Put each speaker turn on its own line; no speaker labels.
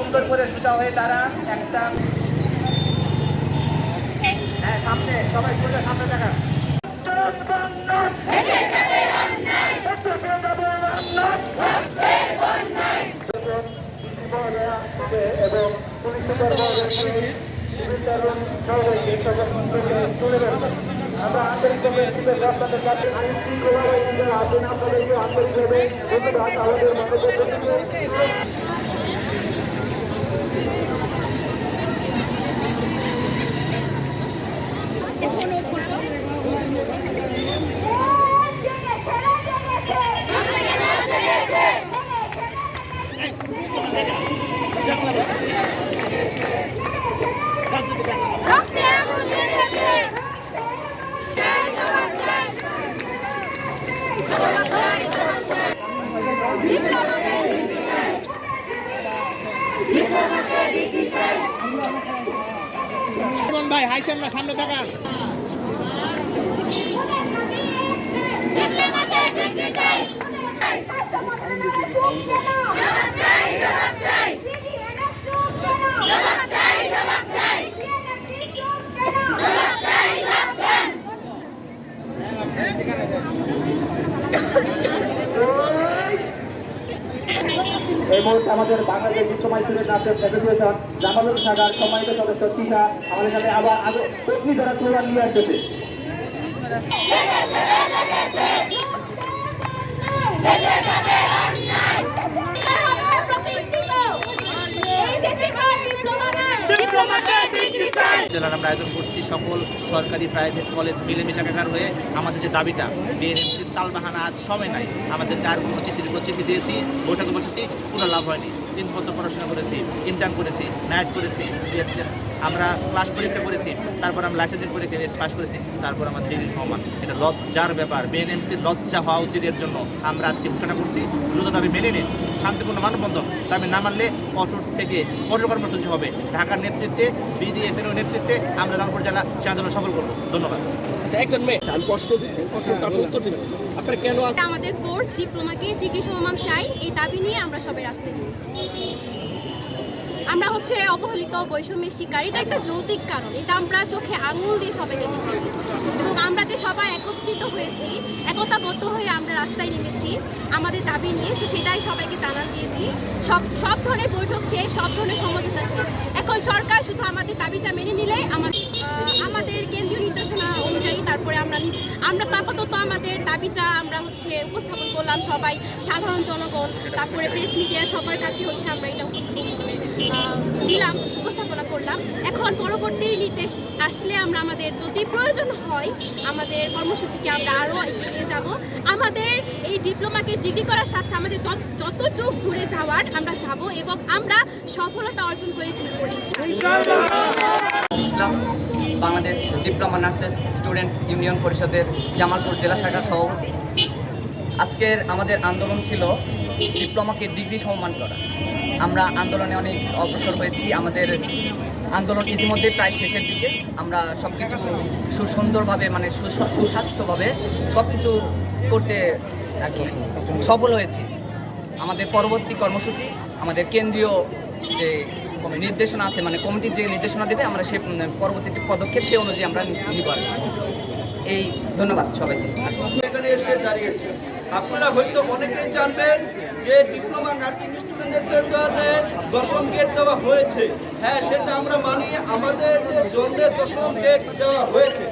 সুন্দর করে সোজা হয়ে দাঁড়ান একটা হ্যাঁ সামনে, সবাই সোজা সামনে দেখান এবং পুলিশ আমরা আন্তরিকভাবে আপনাদের আন্তরিকভাবে মধ্যে
রক্তে আগুন লেগেছে চাই জবাব চাই জবাব চাই জবাব চাই ডিপ্লোমাকে
ভাই হাই সামনে সামনে দেখান
ডিপ্লোমাকে ডিগ্রি চাই জবাব চাই জবাব চাই জবাব চাই জবাব চাই জবাব চাই জবাব চাই
এই মুহূর্তে আমাদের বাংলাদেশ সময় ছিল নাচের অ্যাসোসিয়েশন জামালুল সাগার সম্মানিত সদস্য তিশা আমাদের সাথে আবার আগে অগ্নি দ্বারা স্লোগান নিয়ে আসতেছে।
জেলার আমরা আয়োজন করছি সকল সরকারি প্রাইভেট কলেজ মিলেমিশে একাকার হয়ে আমাদের যে দাবিটা বিএনএমসির তালবাহানা আজ সময় নাই। আমাদের আর কোনো উপর চিঠি দিয়েছি, বৈঠকে বসেছি, কোনো লাভ হয়নি। তিন বছর পড়াশোনা করেছি ইন্টার্ন করেছি ম্যাট করেছি। আমরা ক্লাস পরীক্ষা করেছি তারপর আমরা লাইসেন্সের পরীক্ষা পাশ করেছি তারপর আমার ডিগ্রি সমান এটা লজ্জার ব্যাপার বিএনএমসির লজ্জা হওয়া উচিত এর জন্য। আমরা আজকে ঘোষণা করছি দ্রুত দাবি মেনে নিন শান্তিপূর্ণ মানববন্ধন। দাবি না মানলে কঠোর থেকে কঠোর কর্মসূচি হবে। ঢাকার নেতৃত্বে বিডিএসের নেতৃত্বে আমরা জানপুর জেলা সে আন্দোলন সফল করব। ধন্যবাদ।
আচ্ছা একজন মেয়ে আমি কষ্ট দিচ্ছি কষ্ট উত্তর দিবেন। আপনার কেন
আমাদের কোর্স ডিপ্লোমাকে ডিগ্রি সমমান চাই এই দাবি নিয়ে আমরা সবাই রাস্তায় নিয়েছি আমরা হচ্ছে অবহেলিত বৈষম্যের শিকার। এটা একটা যৌতিক কারণ। এটা আমরা চোখে আঙুল দিয়ে সবাইকে দেখে দিয়েছি এবং আমরা যে সবাই একত্রিত হয়েছি, একতাবদ্ধ হয়ে আমরা রাস্তায় নেমেছি আমাদের দাবি নিয়ে সেটাই সবাইকে জানান দিয়েছি। সব সব ধরনের বৈঠক শেষ সব ধরনের সমঝোতা শেষ এখন সরকার শুধু আমাদের দাবিটা মেনে নিলে আমাদের আমাদের কেন্দ্রীয় নির্দেশনা অনুযায়ী তারপরে আমরা আমরা আপাতত আমাদের দাবিটা আমরা হচ্ছে উপস্থাপন করলাম সবাই সাধারণ জনগণ, তারপরে প্রেস মিডিয়া সবার কাছে হচ্ছে আমরা এটা দিলাম, উপস্থাপনা করলাম। এখন পরবর্তী নির্দেশ আসলে আমরা আমাদের যদি প্রয়োজন হয়, আমাদের কর্মসূচিকে আমরা আরও এগিয়ে যাব। আমাদের এই ডিপ্লোমাকে ডিগ্রি করার সাথে আমাদের যত- যতটুক দূরে যাওয়ার আমরা যাব এবং আমরা সফলতা অর্জন করে ফিরবো।
Islam Bangladesh diploma nurses students union পরিষদের জামালপুর জেলা শাখার সভাপতি। আজকের আমাদের আন্দোলন ছিল ডিপ্লোমাকে ডিগ্রি সম্মান করা। আমরা আন্দোলনে অনেক অগ্রসর হয়েছি। আমাদের আন্দোলন ইতিমধ্যে প্রায় শেষের দিকে। আমরা সব কিছু সুসুন্দরভাবে মানে সুস- সুস্বাস্থ্যভাবে সব কিছু করতে আর কি সফল হয়েছি। আমাদের পরবর্তী কর্মসূচি, আমাদের কেন্দ্রীয় যে নির্দেশনা আছে মানে কমিটি যে নির্দেশনা দেবে, আমরা সে পরবর্তী পদক্ষেপ সে অনুযায়ী আমরা নি- নিব আর কি। এই ধন্যবাদ সবাইকে।
এখানে এসে আপনারা হয়তো অনেকেই জানবেন যে ডিপ্লোমা নার্সিং স্টুডেন্টদের কারণে দশম গেট দেওয়া হয়েছে। হ্যাঁ সেটা আমরা মানি, আমাদের জন্য দশম গেট দেওয়া হয়েছে।